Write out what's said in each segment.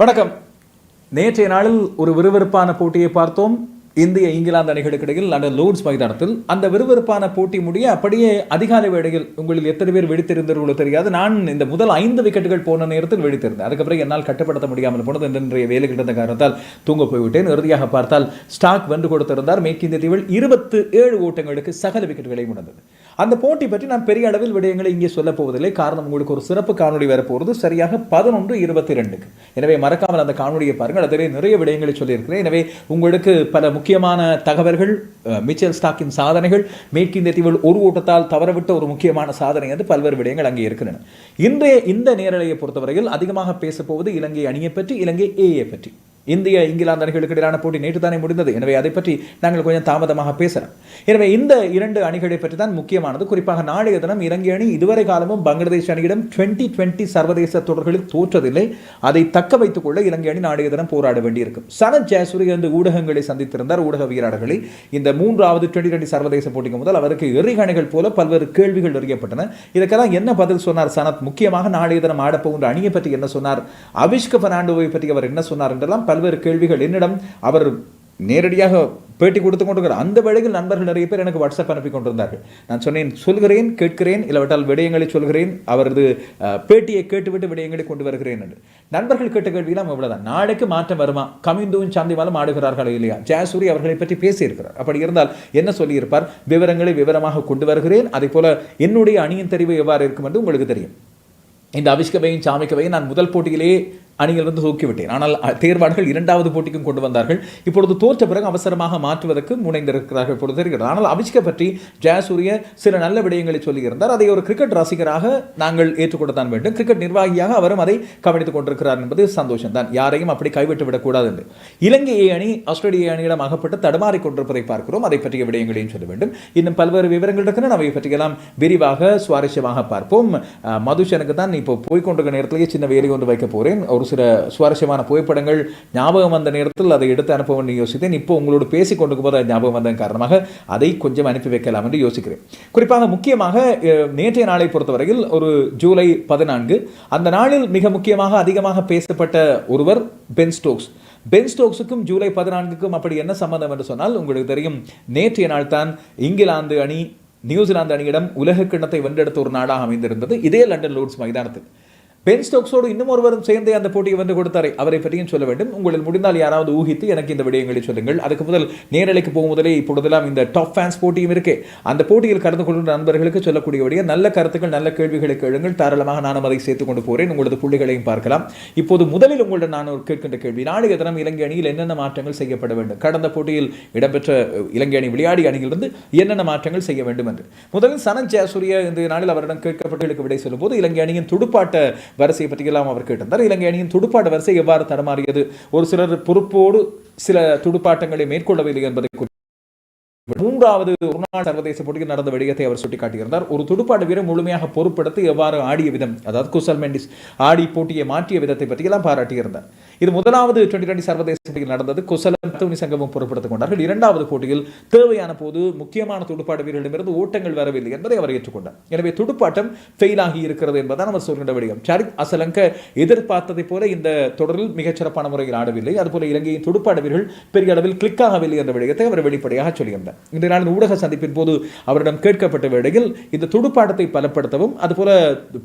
வணக்கம். நேற்றைய நாளில் ஒரு விறுவிறுப்பான போட்டியை பார்த்தோம். இந்திய இங்கிலாந்து அணிகளுக்கு இடையில் லண்டன் லோர்ட்ஸ் மைதானத்தில். அந்த விறுவிறுப்பான போட்டி முடிய அப்படியே அதிகாலை வேளையில் உங்களில் எத்தனை பேர் வெடித்திருந்தீர்களோ தெரியாது. நான் இந்த முதல் ஐந்து விக்கெட்டுகள் போன நேரத்தில் வெடித்திருந்தேன். அதுக்கப்புறம் என்னால் கட்டுப்படுத்த முடியாமல் போனது. இன்றைய வேலை கிடந்த காரணத்தால் தூங்க போய்விட்டேன். இறுதியாக பார்த்தால் ஸ்டாக் வென்று கொடுத்திருந்தார். மேற்கிந்திய தீவில் இருபத்து ஏழு ஓட்டங்களுக்கு சகல விக்கெட்டுகளை உணர்ந்தது அந்த போட்டி பற்றி நான் பெரிய அளவில் விடயங்களை இங்கே சொல்ல போவதில்லை. காரணம் உங்களுக்கு ஒரு சிறப்பு காணொலி வரப்போகிறது சரியாக பதினொன்று இருபத்தி ரெண்டுக்கு எனவே மறக்காமல் அந்த காணொலியை பாருங்கள். அதிலே நிறைய விடயங்களை சொல்லியிருக்கிறேன். எனவே உங்களுக்கு பல முக்கியமான தகவல்கள் மிச்சல் ஸ்டாக்கின் சாதனைகள் மேற்கிந்திய தீவில் ஒரு ஓட்டத்தால் தவறவிட்ட ஒரு முக்கியமான சாதனை என்று பல்வேறு விடயங்கள் அங்கே இருக்கின்றன. இன்றைய இந்த நேரலையை பொறுத்தவரையில் அதிகமாக பேசப்போவது இலங்கை அணியை பற்றி இலங்கை ஏஏ பற்றி. இந்திய இங்கிலாந்து அணிகளுக்கு இடையிலான போட்டி நேற்று தானே முடிந்தது. எனவே அதை பற்றி நாங்கள் கொஞ்சம் தாமதமாக பேசலாம். எனவே இந்த இரண்டு அணிகளை பற்றி தான் முக்கியமானது. குறிப்பாக நாளைய தினம் இலங்கை அணி இதுவரை காலமும் பங்களாதேஷ் அணியிடம் டுவெண்ட்டி டுவெண்ட்டி சர்வதேச தொடர்களில் தோற்றதில்லை. அதை தக்க வைத்துக் கொள்ள இலங்கை அணி நாளைய தினம் போராட வேண்டியிருக்கும். சனத் ஜெயசூரிய என்று ஊடகங்களை சந்தித்திருந்தார் ஊடக வீரர்களை. இந்த மூன்றாவது டுவெண்ட்டி டுவெண்ட்டி சர்வதேச போட்டிக்கு முதல் அவருக்கு எறிகணைகள் போல பல்வேறு கேள்விகள் எறியப்பட்டன இதற்கெல்லாம் என்ன பதில் சொன்னார் சனத்? முக்கியமாக நாளைய தினம் ஆடப்போகின்ற அணியை பற்றி என்ன சொன்னார்? அபிஷ்க பெர்னாண்டோவை பற்றி அவர் என்ன சொன்னார் என்றெல்லாம் பல்வேறு கேள்விகள் என்னிடம் அவர் நேரடியாக பேட்டி கொடுத்து கொண்டிருக்கிறார் அந்த வேளையில் நண்பர்கள் நிறைய பேர் எனக்கு வாட்ஸ்அப் அனுப்பி கொண்டிருந்தார்கள். நான் சொன்னேன் சொல்கிறேன் கேட்கிறேன் இல்லாவிட்டால் விடயங்களை சொல்கிறேன் அவரது பேட்டியை கேட்டுவிட்டு விடயங்களை கொண்டு வருகிறேன் என்று. நண்பர்கள் கேட்ட கேள்வியெல்லாம் இவ்வளோதான் நாளைக்கு மாற்றம் வருமா? கமிந்துவும் சாந்திமாலும் ஆடுகிறார்களா இல்லையா? ஜெயசூரி அவர்களை பற்றி பேசியிருக்கிறார். அப்படி இருந்தால் என்ன சொல்லியிருப்பார்? விவரங்களை விவரமாக கொண்டு வருகிறேன் அதே போல என்னுடைய அணியின் தெரிவு எவ்வாறு இருக்கும் என்று உங்களுக்கு தெரியும். இந்த அவிஷ்கவையும் சாமிக்கவையும் நான் முதல் போட்டியிலேயே அணிகள் வந்து தூக்கிவிட்டேன். ஆனால் தேர்வாளர்கள் இரண்டாவது போட்டிக்கும் கொண்டு வந்தார்கள். இப்பொழுது தோற்ற பிறகு அவசரமாக மாற்றுவதற்கு முனைந்திருக்கிறார்கள் இப்பொழுது தெரிகிறது. ஆனால் அவிஷ்க பற்றி ஜெயசூரிய சில நல்ல விடயங்களை சொல்லியிருந்தார். அதை ஒரு கிரிக்கெட் ரசிகராக நாங்கள் ஏற்றுக்கொள்ளத்தான் வேண்டும். கிரிக்கெட் நிர்வாகியாக அவரும் அதை கவனித்துக் கொண்டிருக்கிறார் என்பது சந்தோஷம் தான் யாரையும் அப்படி கைவிட்டு விடக்கூடாது என்று. இலங்கை ஏ அணி ஆஸ்திரேலிய அணியிடம் அகப்பட்டு தடுமாறி கொண்டிருப்பதை பார்க்கிறோம். அதை பற்றிய விடயங்களையும் சொல்ல வேண்டும். இன்னும் பல்வேறு விவரங்கள் இருக்கின்றன. அவை பற்றியெல்லாம் விரிவாக சுவாரஸ்யமாக பார்ப்போம். மதுஷனுக்கு தான் இப்போ போய்கொண்டிருக்கிற நேரத்திலேயே சின்ன வேலை ஒன்று வைக்க போகிறேன் ஒரு சில சுவாரஸ்யமான புகைப்படங்கள் ஞாபகம் வந்த நேரத்தில் அதை எடுத்து அனுப்ப வேண்டும் யோசித்தேன். இப்போ உங்களோடு பேசி கொண்டிருக்கும் போது அது ஞாபகம் வந்ததன் காரணமாக அதை கொஞ்சம் அனுப்பி வைக்கலாம் என்று யோசிக்கிறேன். குறிப்பாக முக்கியமாக நேற்றைய நாளை பொறுத்தவரையில் ஒரு ஜூலை பதினான்கு அந்த நாளில் மிக முக்கியமாக அதிகமாக பேசப்பட்ட ஒருவர் பென் ஸ்டோக்ஸ். பென் ஸ்டோக்ஸுக்கும் ஜூலை பதினான்குக்கும் அப்படி என்ன சம்பந்தம் என்று சொன்னால் உங்களுக்கு தெரியும் நேற்றைய நாள் தான் இங்கிலாந்து அணி நியூசிலாந்து அணியிடம் உலக கிண்ணத்தை வென்றெடுத்த ஒரு நாடாக அமைந்திருந்தது. இதே லண்டன் லோர்ட்ஸ் மைதானத்தில். பென் ஸ்டோக்ஸோடு இன்னும் ஒருவரும் சேர்ந்தே அந்த போட்டியை வந்து கொடுத்தாரே அவரை பற்றியும் சொல்ல வேண்டும். உங்களில் முடிந்தால் யாராவது ஊகித்து எனக்கு இந்த விடயங்களை சொல்லுங்கள். அதுக்கு முதல் நேரலைக்கு போகும் முதலே இப்பொழுதெல்லாம் இந்த டாப் ஃபேன்ஸ் போட்டியும் இருக்கே. அந்த போட்டியில் கலந்து கொள்கிற நண்பர்களுக்கு சொல்லக்கூடிய விடைய நல்ல கருத்துக்கள் நல்ல கேள்விகளை கேளுங்கள். தாராளமாக நானும் அதை சேர்த்து கொண்டு போகிறேன் உங்களது புள்ளிகளையும் பார்க்கலாம். இப்போது முதலில் உங்களிடம் நான் ஒரு கேட்கின்ற கேள்வி. நாளைய தினம் இலங்கை அணியில் என்னென்ன மாற்றங்கள் செய்யப்பட வேண்டும்? கடந்த போட்டியில் இடம்பெற்ற இலங்கை அணி விளையாடி அணியிலிருந்து என்னென்ன மாற்றங்கள் செய்ய வேண்டும் என்று. முதலில் சனன் ஜெயசூரிய இந்த நாளில் அவரிடம் கேட்கப்பட்டு விடை சொல்லும்போது இலங்கை அணியின் துடுப்பாட்ட வரிசையை பற்றியெல்லாம் அவர் கேட்டிருந்தார். இலங்கை அணியின் துடுப்பாட்ட வரிசை எவ்வாறு தடமாறியது? ஒரு சிலர் பொறுப்போடு சில துடுப்பாட்டங்களை மேற்கொள்ளவில்லை என்பதை குறித்து மூன்றாவது ஒருநாள் சர்வதேச போட்டியில் நடந்த விடயத்தை அவர் சுட்டிக்காட்டியிருந்தார். ஒரு துடுப்பாட்ட வீரர் முழுமையாக பொறுப்படுத்தி எவ்வாறு ஆடிய விதம் அதாவது குசல் மெண்டிஸ் ஆடி போட்டியை மாற்றிய விதத்தை பற்றியெல்லாம் பாராட்டியிருந்தார். இது முதலாவது டுவெண்டி டுவெண்டி சர்வதேச போட்டியில் நடந்தது. குசலம் துணி சங்கமும் பொறுப்படுத்திக் கொண்டார்கள். இரண்டாவது போட்டியில் தேவையான போது முக்கியமான துடுப்பாட்ட வீரர்களிடமிருந்து ஓட்டங்கள் வரவில்லை என்பதை அவர் ஏற்றுக்கொண்டார். எனவே துடுப்பாட்டம் ஃபெயில் ஆகி இருக்கிறது என்பதை அவர் சொல்கின்ற விடயம். சரித் அசலங்க எதிர்பார்த்ததை போல இந்த தொடரில் மிகச்சிறப்பான முறையில் ஆடவில்லை. அதுபோல இலங்கையின் துடுப்பாட்ட வீரர்கள் பெரிய அளவில் கிளிக் ஆகவில்லை என்ற விடயத்தை அவர் வெளிப்படையாக சொல்லியிருந்தார். இந்த நாளின் ஊடக சந்திப்பின் போது அவரிடம் கேட்கப்பட்ட வேளையில் இந்த துடுப்பாட்டத்தை பலப்படுத்தவும் அதுபோல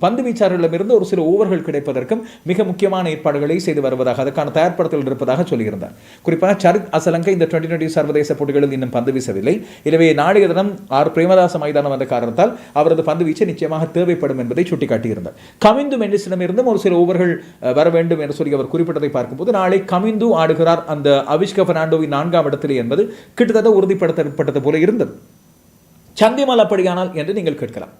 பந்து வீச்சாளர்களிடமிருந்து ஒரு சில ஓவர்கள் கிடைப்பதற்கும் மிக முக்கியமான ஏற்பாடுகளை செய்து வருவதாக அதற்கான தயார்படுத்தல் இருப்பதாக சொல்லியிருந்தார். குறிப்பாக சரித் அசலங்கை இந்த டுவெண்டி டுவெண்டி சர்வதேச போட்டிகளில் இன்னும் பந்து வீசவில்லை. எனவே நாளைய தினம் ஆர். பிரேமதாச மைதானம் வந்த காரணத்தால் அவரது பந்து வீச்சு நிச்சயமாக தேவைப்படும் என்பதை சுட்டிக்காட்டியிருந்தார். கவிந்து மெண்டிஸிடமிருந்தும் ஒரு சில ஓவர்கள் வர வேண்டும் என்று சொல்லி அவர் குறிப்பிட்டதை பார்க்கும்போது நாளை கமிந்து ஆடுகிறார் அந்த அவிஷ்க பெர்னாண்டோவின் நான்காம் இடத்திலே என்பது கிட்டத்தட்ட உறுதிப்படுத்தப்பட்டது போல இருந்தது. சந்திமல் அப்படியானால் என்று நீங்கள் கேட்கலாம்.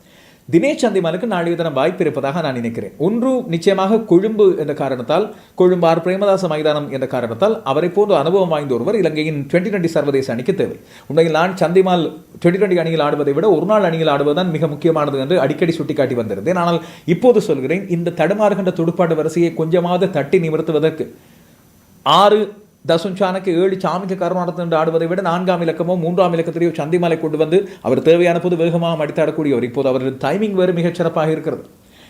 தினேஷ் சந்திமாலுக்கு நாளைய தினம் வாய்ப்பு இருப்பதாக நான் நினைக்கிறேன். ஒன்று நிச்சயமாக கொழும்பு என்ற காரணத்தால் கொழும்பு ஆர். பிரேமதாச மைதானம் என்ற காரணத்தால் அவரை போன்ற அனுபவம் வாய்ந்த ஒருவர் இலங்கையின் டுவெண்ட்டி டுவெண்ட்டி சர்வதேச அணிக்கு தேவை. உண்மையில் நான் சந்திமால் டுவெண்ட்டி டுவெண்ட்டி அணியில் ஆடுவதை விட ஒரு நாள் அணியில் ஆடுவதுதான் மிக முக்கியமானது என்று அடிக்கடி சுட்டிக்காட்டி வந்திருந்தேன். ஆனால் இப்போது சொல்கிறேன் இந்த தடுமாறுகின்ற துடுப்பாட்டு வரிசையை கொஞ்சமாவது தட்டி நிமிர்த்துவதற்கு ஆறு தசுஞ்சானுக்கு ஏழு சாமிக்கு கருணாடத்தின் ஆடுவதை விட நான்காம் இலக்கமோ மூன்றாம் இலக்கத்திலேயோ சந்திமாலை கொண்டு வந்து அவர் தேவையான போது வேகமாக மடித்தாடக்கூடியவர் இப்போது அவரது டைமிங் வேறு மிகச் சிறப்பாக இருக்கிறது.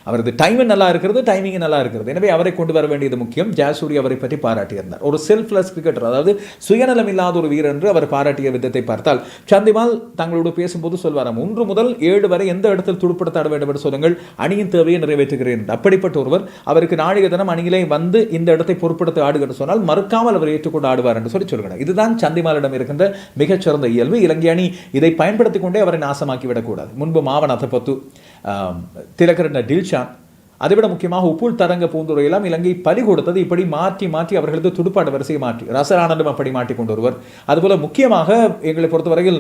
அவரது டைமிங் நல்லா இருக்கிறது டைமிங் நல்லா இருக்கிறது. எனவே அவரை கொண்டு வர வேண்டியது முக்கியம். ஜாசூரி அவரை பற்றி பாராட்டியிருந்தார். ஒரு செல்ஃப்லெஸ் கிரிக்கெட்டர் அதாவது சுயநலம் இல்லாத ஒரு வீரர் என்று அவர் பாராட்டிய விதத்தை பார்த்தால் சந்திமால் தங்களோடு பேசும்போது சொல்வாராம் ஒன்று முதல் ஏழு வரை எந்த இடத்தில் துடுப்படுத்தாட வேண்டும் என்று சொல்லுங்கள். அணியின் தேவையை நிறைவேற்றுகிறேன். அப்படிப்பட்ட ஒருவர் அவருக்கு நாளைய தினம் அணியிலே வந்து இந்த இடத்தை பொருட்படுத்த ஆடுகிறது சொன்னால் மறுக்காமல் அவர் ஏற்றுக்கொண்டு ஆடுவார் என்று சொல்லி சொல்கிறார். இதுதான் சந்திமாலிடம் இருக்கின்ற மிகச்சிறந்த இயல்பு. இலங்கை அணி இதை பயன்படுத்திக் கொண்டே அவரை நாசமாக்கி விடக்கூடாது முன்பு மாவன் அத்தப்பத்து തിലകറിൻ്റെ ദിൽഷാൻ அதைவிட முக்கியமாக உப்புள் தரங்க பூந்துரையெல்லாம் இலங்கை பலி கொடுத்தது. இப்படி மாற்றி மாற்றி அவர்களது துடுப்பாட்ட வரிசையை மாற்றி. ரசரானந்தம் அப்படி மாட்டி கொண்டு வருவர். அதுபோல முக்கியமாக எங்களை பொறுத்தவரையில்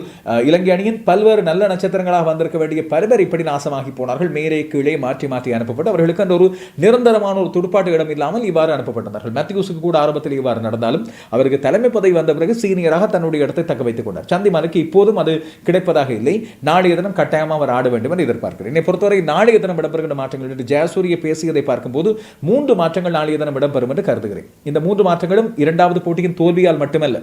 இலங்கை அணியின் பல்வேறு நல்ல நட்சத்திரங்களாக வந்திருக்க வேண்டிய பலவர் இப்படி நாசமாகி போனார்கள். மேலே கீழே மாற்றி மாற்றி அனுப்பப்பட்டு அவர்களுக்கு அந்த ஒரு நிரந்தரமான ஒரு துடுப்பாட்டு இடம் இல்லாமல் இவ்வாறு அனுப்பப்பட்டார்கள் மேத்யூஸுக்கு கூட ஆரம்பத்தில் இவ்வாறு நடந்தாலும் அவருக்கு தலைமை பதவி வந்த பிறகு சீனியராக தன்னுடைய இடத்தை தக்க வைத்துக் கொண்டார். சந்திமானுக்கு இப்போதும் அது கிடைப்பதாக இல்லை. நாளைய தினம் கட்டாயமாக அவர் ஆட வேண்டும் என்று எதிர்பார்க்கிறேன். என்னை பொறுத்தவரை நாளைய தினம் இடம்பெறுகின்ற மாற்றங்கள் என்று சூரிய பேசியதை பார்க்கும்போது மூன்று மாற்றங்கள் நாளைய தினம் இடம்பெறும் என்று கருதுகிறேன். இந்த மூன்று மாற்றங்களும் இரண்டாவது போட்டியின் தோல்வியால் மட்டுமல்ல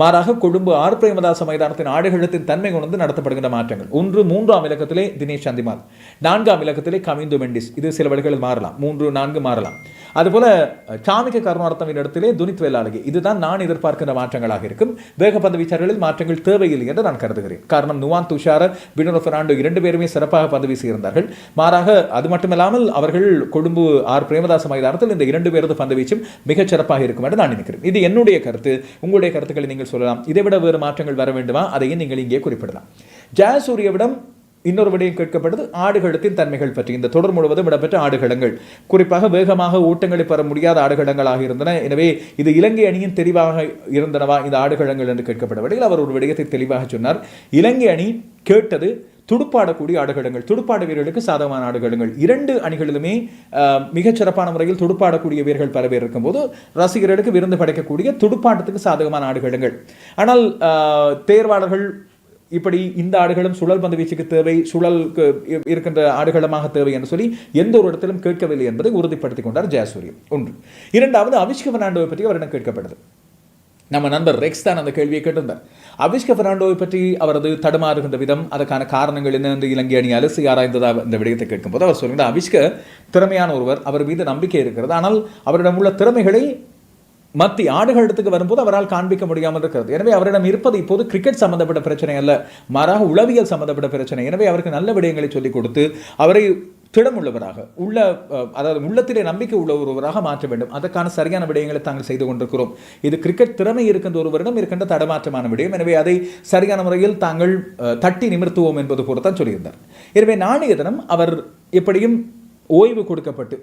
மாறாக கொழும்பு ஆர் பிரேமதாச மைதானத்தின் ஆடுகளத்தின் தன்மை உணர்ந்து நடத்தப்படுகின்ற மாற்றங்கள். ஒன்று மூன்றாம் இலக்கத்திலே தினேஷ் சந்திமால் நான்காம் இலக்கத்திலே கமிந்து மெண்டிஸ். இது சில வழிகளில் மாறலாம். மூன்று நான்கு மாறலாம். அதுபோல சாமிக்க கருணார்த்தம் இடத்திலே துனித் வேலாளகி இதுதான் நான் எதிர்பார்க்கின்ற மாற்றங்களாக இருக்கும். வேகப்பந்து வீச்சாளர்களில் மாற்றங்கள் தேவையில்லை என்று நான் கருதுகிறேன். காரணம் நுவான் துஷார பினோ பெர்னாண்டோ இரண்டு பேருமே சிறப்பாக பந்து வீசியிருந்தார்கள். மாறாக அது மட்டுமில்லாமல் அவர்கள் கொழும்பு ஆர். பிரேமதாச மைதானத்தில் இந்த இரண்டு பேரது பந்து வீச்சும் மிகச் சிறப்பாக இருக்கும் என்று நான் நினைக்கிறேன். இது என்னுடைய கருத்து. உங்களுடைய கருத்துக்களை நீங்கள் சொல்லலாம். இதை விட வேறு மாற்றங்கள் வர வேண்டுமா? அதையும் நீங்கள் இங்கே குறிப்பிடலாம். ஜெயசூரியவிடம் இன்னொரு விடயம் கேட்கப்பட்டது ஆடுகளத்தின் தன்மைகள் பற்றி. இந்த தொடர் முழுவதும் இடம்பெற்ற ஆடுகளங்கள். குறிப்பாக வேகமாக ஓட்டங்களை பெற முடியாத ஆடுகளங்களாக இருந்தன. எனவே இது இலங்கை அணியின் தெளிவாக இருந்தனவா? இந்த ஆடுகளங்கள் என்று கேட்கப்பட்ட அவர் ஒரு விடயத்தை தெளிவாக சொன்னார். இலங்கை அணி கேட்டது துடுப்பாடக்கூடிய ஆடுகளங்கள். துடுப்பாட வீரர்களுக்கு சாதகமான ஆடுகளங்கள். இரண்டு அணிகளிலுமே மிகச்சிறப்பான முறையில் துடுப்பாடக்கூடிய வீரர்கள் பல பேர் இருக்கும்போது ரசிகர்களுக்கு விருந்து படைக்கக்கூடிய துடுப்பாட்டத்துக்கு சாதகமான ஆடுகளங்கள். ஆனால் தேர்வாளர்கள் இப்படி இந்த ஆடுகளும் சுழல் பந்து வீச்சுக்கு தேவை சுழலுக்கு இருக்கின்ற ஆடுகளமாக தேவை என்று சொல்லி எந்த ஒரு இடத்திலும் கேட்கவில்லை என்பதை உறுதிப்படுத்திக் கொண்டார் ஜெயசூரியன். ஒன்று. இரண்டாவது அவிஷ்க பெர்னாண்டோவை பற்றி அவரிடம் கேட்கப்பட்டது நம்ம நண்பர் ரெக்ஸ் தான் அந்த கேள்வியை கேட்டிருந்தார். அவிஷ்க பெர்னாண்டோவை பற்றி அவரது தடுமாறுகின்ற விதம் அதற்கான காரணங்கள் என்ன என்று இலங்கை அணி அலசி ஆராய்ந்ததா இந்த விடயத்தை கேட்கும்போது அவர் சொல்கிறார் அவிஷ்க திறமையான ஒருவர் அவர் மீது நம்பிக்கை இருக்கிறது ஆனால் அவரிடம் உள்ள திறமைகளை மத்தி ஆடுகளத்துக்கு வரும்போது அவரால் காண்பிக்க முடியாமல் இருக்கிறது. எனவே அவரிடம் இருப்பது இப்போது கிரிக்கெட் சம்பந்தப்பட்ட பிரச்சனை அல்ல மாறாக உளவியல் சம்பந்தப்பட்ட பிரச்சனை. எனவே அவருக்கு நல்ல விடயங்களை சொல்லிக் கொடுத்து அவரை திடமுள்ளவராக உள்ள அதாவது உள்ளத்திலே நம்பிக்கை உள்ள ஒருவராக மாற்ற வேண்டும். அதற்கான சரியான விடயங்களை தாங்கள் செய்து கொண்டிருக்கிறோம். இது கிரிக்கெட் திறமை இருக்கின்ற ஒருவரிடம் இருக்கின்ற தடமாற்றமான விடயம். எனவே அதை சரியான முறையில் தாங்கள் தட்டி நிமிர்த்துவோம் என்பது போலத்தான் சொல்லியிருந்தார். எனவே நாளைய தினம் அவர் எப்படியும் ஓய்வு கொடுக்கப்பட்டு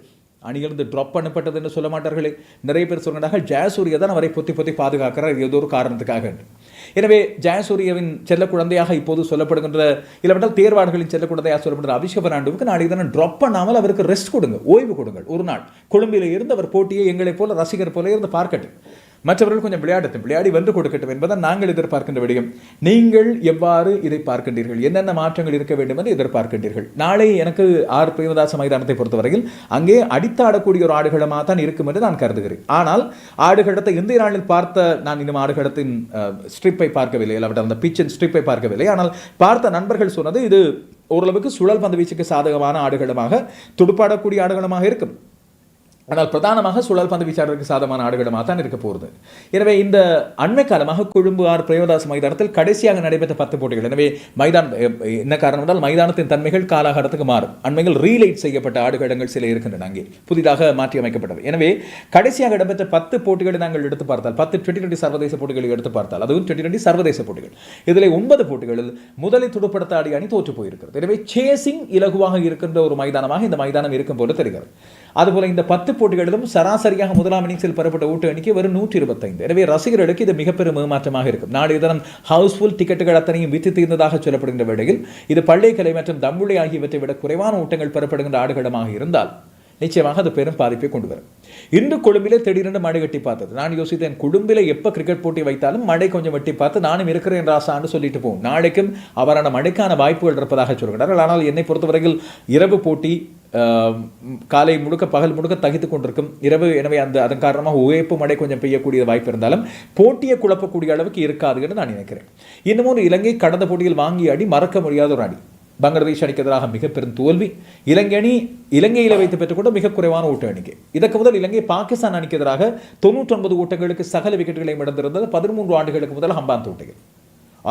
அணியிலிருந்து ட்ராப் பண்ணப்பட்டதுன்னு சொல்ல மாட்டார்களே. நிறைய பேர் சொன்னதாக ஜெயசூரிய தான் அவரை பொத்தி பொத்தி பாதுகாக்கிறார் ஏதோ ஒரு காரணத்துக்காக எனவே ஜெயசூரியவின் செல்ல குழந்தையாக இப்போது சொல்லப்படுகின்ற இல்லவென்றால் தேர்வாளர்களின் செல்ல குழந்தையாக சொல்லப்படுகிற அபிஷேக பெர்னாண்டோவுக்கு நாளைக்கு தானே ட்ராப் பண்ணாமல் அவருக்கு ரெஸ்ட் கொடுங்க ஓய்வு கொடுங்கள். ஒரு நாள் கொழும்பில் இருந்து அவர் போட்டியை எங்களைப் போல ரசிகர் போல இருந்து பார்க்கட்டும். மற்றவர்கள் கொஞ்சம் விளையாடட்டும் விளையாடி வென்று கொடுக்கட்டும் என்பதை நாங்கள் எதிர்பார்க்கின்ற விடயம். நீங்கள் எவ்வாறு இதை பார்க்கின்றீர்கள்? என்னென்ன மாற்றங்கள் இருக்க வேண்டும் என்று எதிர்பார்க்கின்றீர்கள்? நாளை எனக்கு ஆர். பிரேமதாச மைதானத்தை பொறுத்தவரையில் அங்கே அடித்தாடக்கூடிய ஒரு ஆடுகளமாக தான் இருக்கும் என்று நான் கருதுகிறேன். ஆனால் ஆடுகளத்தை இந்திய நாளில் பார்த்த நான் இன்னும் ஆடுகளத்தின் ஸ்ட்ரிப்பை பார்க்கவில்லை. இல்லாவிட்டால் அந்த பிச்சின் ஸ்ட்ரிப்பை பார்க்கவில்லை. ஆனால் பார்த்த நண்பர்கள் சொன்னது இது ஓரளவுக்கு சுழல் பந்து வீச்சுக்கு சாதகமான ஆடுகளமாக துடுப்பாடக்கூடிய ஆடுகளமாக இருக்கும். ஆனால் பிரதானமாக சுழல் பந்து வீச்சாளருக்கு சாதமான ஆடுகளமாக தான் இருக்க போகிறது. எனவே இந்த அண்மை காலமாக கொழும்பு ஆர் பிரேமதாஸ் மைதானத்தில் கடைசியாக நடைபெற்ற பத்து போட்டிகள். எனவே மைதான் என்ன காரணம் என்றால் மைதானத்தின் தன்மைகள் காலாகாலத்துக்கு மாறும். அண்மையில் ரீலைட் செய்யப்பட்ட ஆடுகளங்கள் சில இருக்கின்றன அங்கே. புதிதாக மாற்றி அமைக்கப்பட்டவை. எனவே கடைசியாக இடம்பெற்ற பத்து போட்டிகளை நாங்கள் எடுத்து பார்த்தால் பத்து டுவெண்ட்டி டுவெண்ட்டி சர்வதேச போட்டிகளை எடுத்து பார்த்தால் அதுவும் டுவெண்ட்டி டுவெண்ட்டி சர்வதேச போட்டிகள். இதில் ஒன்பது போட்டிகளில் முதலில் துடுப்படுத்த ஆடி அணி தோற்று போயிருக்கிறது. எனவே சேசிங் இலகுவாக இருக்கின்ற ஒரு மைதானமாக இந்த மைதானம் இருக்கும் போல தெரிகிறது. அதுபோல் இந்த பத்து போட்டிகளிலும் சராசரியாக முதலாம் இன்னிங்ஸில் பெறப்பட்ட ஓட்டு எண்ணிக்கை வெறும் நூற்றி இருபத்தைந்து எனவே ரசிகர்களுக்கு இது மிகப்பெரும் ஏமாற்றமாக இருக்கும். நாளைய தினம் ஹவுஸ்ஃபுல் டிக்கெட்டுகள் அத்தனையும் வித்து தீர்ந்ததாக சொல்லப்படுகின்ற வேளையில் இது பள்ளிக்கலை மற்றும் தம்புளை ஆகியவற்றை விட குறைவான ஓட்டங்கள் பெறப்படுகின்ற ஆடுகளமாக இருந்தால் நிச்சயமாக அது பெரும் பாதிப்பை கொண்டு வரும். இன்று கொழும்பிலே திடீரென்று மழை கட்டி பார்த்தது. நான் யோசித்தேன் கொழும்பிலே எப்போ கிரிக்கெட் போட்டி வைத்தாலும் மழை கொஞ்சம் வெட்டி பார்த்து நானும் இருக்கிறேன் ராசான்னு சொல்லிட்டு போவோம். நாளைக்கும் அவரான மழைக்கான வாய்ப்புகள் இருப்பதாக சொல்கிறார்கள். ஆனால் என்னை பொறுத்தவரையில் இரவு போட்டி காலை முழுக்க பகல் முழுக்க தகித்து கொண்டிருக்கும் இரவு. எனவே அந்த அதன் காரணமாக உழைப்பு மழை கொஞ்சம் பெய்யக்கூடிய வாய்ப்பு இருந்தாலும் போட்டியை குழப்பக்கூடிய அளவுக்கு இருக்காது என்று நான் நினைக்கிறேன். இன்னமும் ஒரு இலங்கை கடந்த போட்டியில் வாங்கிய அடி மறக்க முடியாத ஒரு அடி பங்களாதேஷ் அணிக்கு எதிராக மிக பெரும் தோல்வி. இலங்கை அணி இலங்கையில் வைத்து பெற்றுக்கொண்ட மிக குறைவான ஓட்ட எண்ணிக்கை. இதற்கு முதல் இலங்கை பாகிஸ்தான் அணிக்கு எதிராக தொண்ணூற்றி ஒன்பது ஓட்டங்களுக்கு சகல விக்கெட்டுகளையும் இழந்திருந்தது. பதிமூன்று ஆண்டுகளுக்கு முதல் ஹம்பான் தோட்டையில்.